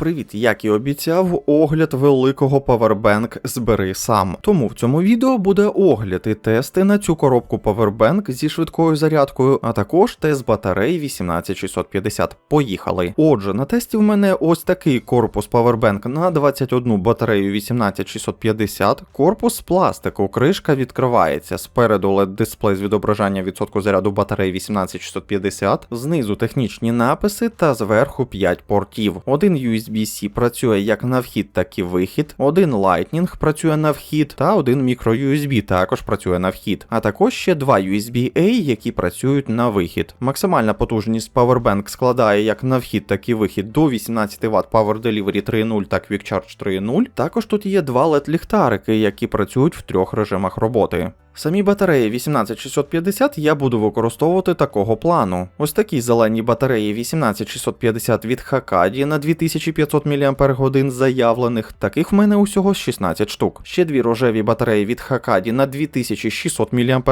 Привіт, як і обіцяв, огляд великого павербенк збери сам. Тому в цьому відео буде огляд і тести на цю коробку павербенк зі швидкою зарядкою, а також тест батареї 18650. Поїхали. Отже, на тесті в мене ось такий корпус павербенк на 21 батарею 18650. Корпус з пластику, кришка відкривається. Спереду LED дисплей з відображання відсотку заряду батареї 18650, знизу технічні написи та зверху 5 портів. Один USB-C працює як на вхід, так і вихід, один Lightning працює на вхід, та один microUSB також працює на вхід, а також ще два USB-A, які працюють на вихід. Максимальна потужність Powerbank складає як на вхід, так і вихід до 18 Вт Power Delivery 3.0 та Quick Charge 3.0. Також тут є два LED-ліхтарики, які працюють в трьох режимах роботи. Самі батареї 18650 я буду використовувати такого плану. Ось такі зелені батареї 18650 від Хакаді на 2500 мАч заявлених, таких в мене усього 16 штук. Ще дві рожеві батареї від Хакаді на 2600 мАч,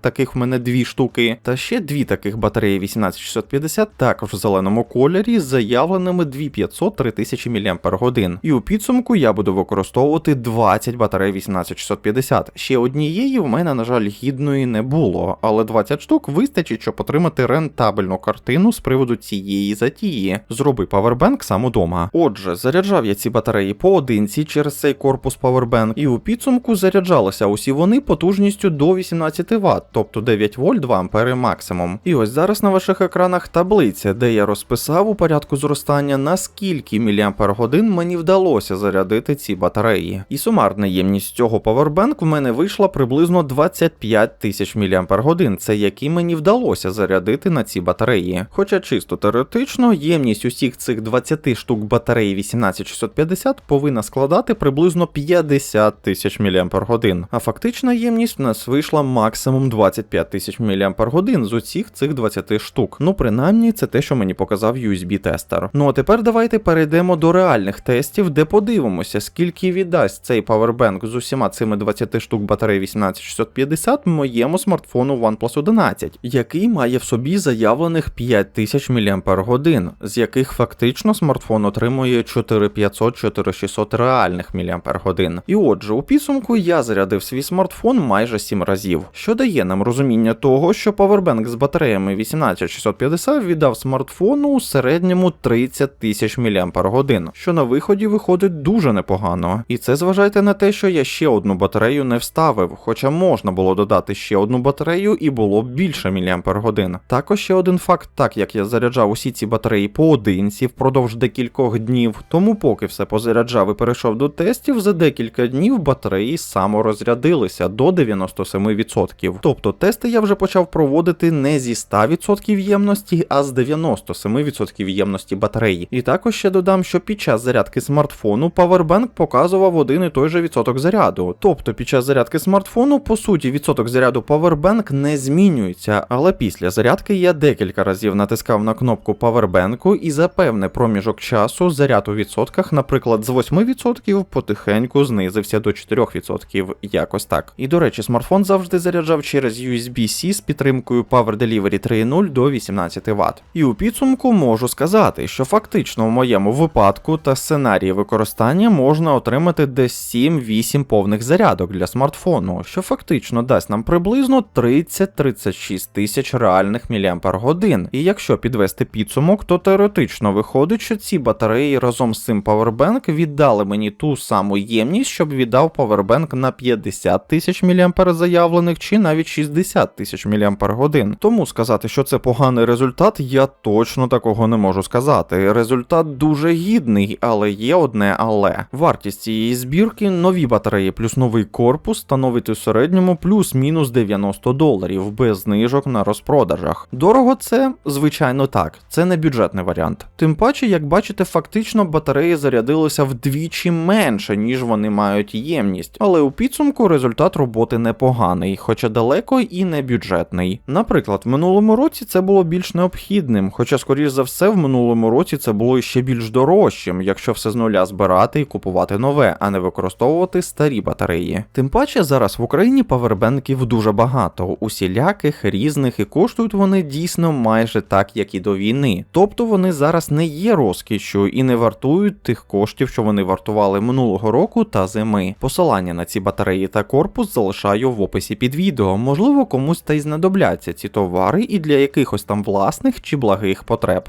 таких в мене дві штуки. Та ще дві таких батареї 18650, також в зеленому кольорі з заявленими 2500-3000 мАч. І у підсумку я буду використовувати 20 батарей 18650. Ще однієї в мене, на жаль, гідної не було, але 20 штук вистачить, щоб отримати рентабельну картину з приводу цієї затії. Зроби павербенк сам удома. Отже, заряджав я ці батареї поодинці через цей корпус павербенк, і у підсумку заряджалися усі вони потужністю до 18 Вт, тобто 9 вольт 2 ампери максимум. І ось зараз на ваших екранах таблиця, де я розписав у порядку зростання, наскільки мАч мені вдалося зарядити ці батареї. І сумарна ємність цього павербенк в мене вийшла приблизно 25 тисяч мАч, це які мені вдалося зарядити на ці батареї. Хоча чисто теоретично ємність усіх цих 20 штук батареї 18650 повинна складати приблизно 50 тисяч мАч, а фактична ємність в нас вийшла максимум 25 тисяч мАч з усіх цих 20 штук. Ну принаймні це те, що мені показав USB-тестер. Ну а тепер давайте перейдемо до реальних тестів, де подивимося, скільки віддасть цей павербенк з усіма цими 20 штук батарей 18650 моєму смартфону OnePlus 11, який має в собі заявлених 5000 мАч, з яких фактично смартфон отримує 4500-4600 реальних мАч. І отже, у підсумку я зарядив свій смартфон майже 7 разів, що дає нам розуміння того, що павербенк з батареями 18650 віддав смартфону у середньому 30 тисяч мАч, що на виході виходить дуже непогано. І це зважайте на те, що я ще одну батарею не вставив, хоча можна було додати ще одну батарею і було б більше мАч. Також ще один факт, так як я заряджав усі ці батареї поодинці впродовж декількох днів, тому поки все позаряджав і перейшов до тестів, за декілька днів батареї саморозрядилися до 97%. Тобто тести я вже почав проводити не зі 100% ємності, а з 97% ємності батареї. І також ще додам, що під час зарядки смартфону Powerbank показував один і той же відсоток заряду. Тобто під час зарядки смартфону, по суті, відсоток заряду Powerbank не змінюється, але після зарядки я декілька разів натискав на кнопку Powerbank і за певний проміжок часу заряд у відсотках, наприклад, з 8% потихеньку знизився до 4%, якось так. І до речі, смартфон завжди заряджав через USB-C з підтримкою Power Delivery 3.0 до 18 Вт. І у підсумку можу сказати, що фактично в моєму випадку та сценарії використання можна отримати десь 7-8 повних зарядок для смартфону, що фактично дасть нам приблизно 30-36 тисяч реальних мАч. І якщо підвести підсумок, то теоретично виходить, що ці батареї разом з цим павербенк віддали мені ту саму ємність, щоб віддав павербенк на 50 тисяч мАч заявлених, чи навіть 60 тисяч мАч. Тому сказати, що це поганий результат, я точно такого не можу сказати. Результат дуже гідний, але є одне але. Вартість цієї збірки нові батареї плюс новий корпус становить у середньому плюс-мінус 90 доларів без знижок на розпродажах. Дорого це, звичайно, так, це не бюджетний варіант. Тим паче, як бачите, фактично батареї зарядилися вдвічі менше, ніж вони мають ємність, але у підсумку результат роботи непоганий, хоча далеко і не бюджетний. Наприклад, в минулому році це було більш необхідним, хоча, скоріш за все, в минулому році це було ще більш дорожчим, якщо все з нуля збирати і купувати нове, а не використовувати старі батареї. Тим паче зараз в Україні Україні павербенків дуже багато, усіляких, різних, і коштують вони дійсно майже так, як і до війни. Тобто вони зараз не є розкішшю і не вартують тих коштів, що вони вартували минулого року та зими. Посилання на ці батареї та корпус залишаю в описі під відео. Можливо, комусь та й знадобляться ці товари і для якихось там власних чи благих потреб.